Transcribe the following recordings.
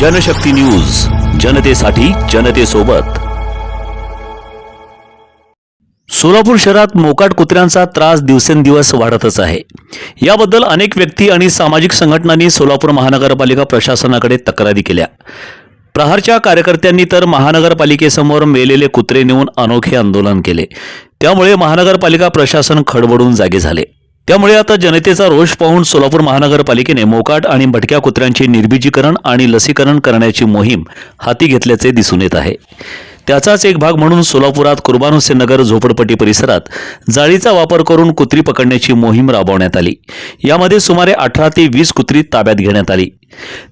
Janshakti news जनतेसाठी जनतेसोबत. सोलापूर शहरात मोकाट कुत्र्यांचा त्रास दिवसेंदिवस वाढतच आहे. याबद्दल अनेक व्यक्ती आणि सामाजिक संघटनांनी सोलापूर महानगरपालिका प्रशासनाकडे तक्रारी केल्या. प्रहारच्या कार्यकर्त्यांनी तर महानगरपालिकेसमोर मेलेले कुत्रे नेऊन अनोखे आंदोलन केले. त्यामुळे महानगरपालिका प्रशासन खडबडून जागे झाले. त्यामुळे आता जनतेचा रोष पाहून सोलापूर महानगरपालिकेने मोकाट आणि भटक्या कुत्र्यांचे निर्बीजीकरण आणि लसीकरण करण्याची मोहीम हाती घेतल्याचे दिसून येत आहे. त्याचाच एक भाग म्हणून सोलापुरात कुर्बान हुसेन नगर झोपडपट्टी परिसरात जाळीचा वापर करून कुत्री पकडण्याची मोहीम राबवण्यात आली. यामध्ये सुमारे अठरा ते वीस कुत्री ताब्यात घेण्यात आली.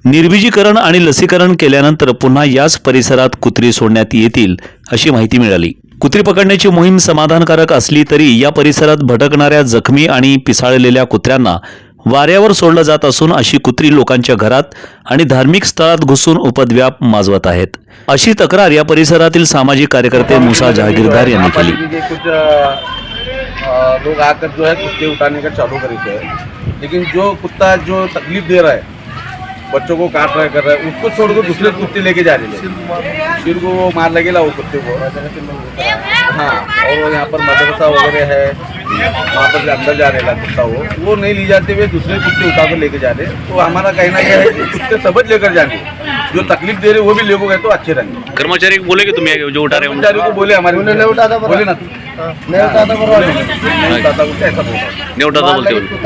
निर्बीजीकरण आणि लसीकरण केल्यानंतर पुन्हा याच परिसरात कुत्री सोडण्यात येतील अशी माहिती मिळाली. कुत्री पकडण्याची मोहीम समाधानकारक असली तरी या परिसरात भटकणाऱ्या जखमी आणि पिसाळलेल्या कुत्र्यांना वाऱ्यावर सोडलं जात असून अशी कुत्री लोकांच्या घरात आणि धार्मिक स्थळात घुसून उपद्व्याप माजवत आहेत. अशी तक्रार या परिसरातील सामाजिक कार्यकर्ते मुसा जहागीरदार यांनी केली. लोग आकर जो है कुत्ते उठाने का चालू करी है. लेकिन जो कुत्ता जो तकलीफ दे रहा है बच्चों को काट रहा कर रहा है, उसको छोड़ कर दूसरे कुत्ते लेके जा रहे हैं सिर को वो मार लगेगा वो कुत्ते को। हाँ और यहाँ पर मदरसा वगैरह है, वहाँ पर अंदर जा रहेगा कुत्ता वो। वो नहीं ले जाते हुए दूसरे कुत्ते उठा कर लेके जा रहे। तो हमारा कहना यह है कि कुत्ते सबज लेकर जाएँगे। जो तकलीफ़ दे रहे हैं वो भी लेको गए तो अच्छे रहेंगे। कर्मचारी बोले की तुम्ही जो उठा रहे कर्मचारी को बोले हमारे नहीं उठाता बोले ना नहीं उठाता बोल है।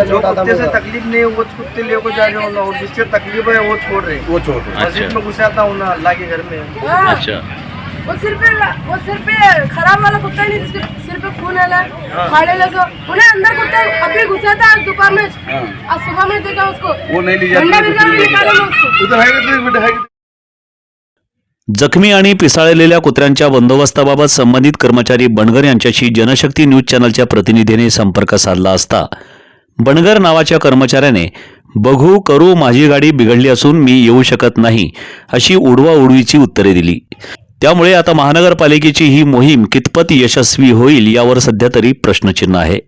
जो कुत्ते से तकलीफ़ नहीं है वो कुत्ते लेकर जा रहे हो ना और जिससे तकलीफ़ है वो छोड़ रहे वो छोड़ दो मस्जिद में घुसाता हूँ ना अल्लाह के घर में। अच्छा। वो सिर पे वो सिर पे खराब वाला कुत्ता नहीं जिसके सिर पे खून आला फाड़ेला सो उन्हें अंदर कुत्ता अभी घुसा था आज दोपहर में। हाँ। आज सुबह में देखा उसको। वो नहीं ली जाती। ठंडा बिरगा में निकाला मैं उसको। उधर है कि बेटा है कि- जखमी आणि पिसाळलेल्या कुत्र्यांच्या बंदोबस्ताबाबत संबंधित कर्मचारी बणगर यांच्याशी जनशक्ती न्यूज चॅनलच्या प्रतिनिधीने संपर्क साधला असता. बणगर नावाच्या कर्मचाऱ्याने बघू करू माझी गाडी बिघडली असून मी येऊ शकत नाही अशी उडवा उडवीची उत्तरे दिली. त्यामुळे आता महानगरपालिकेची ही मोहीम कितपत यशस्वी होईल यावर सध्या तरी प्रश्नचिन्ह आहे.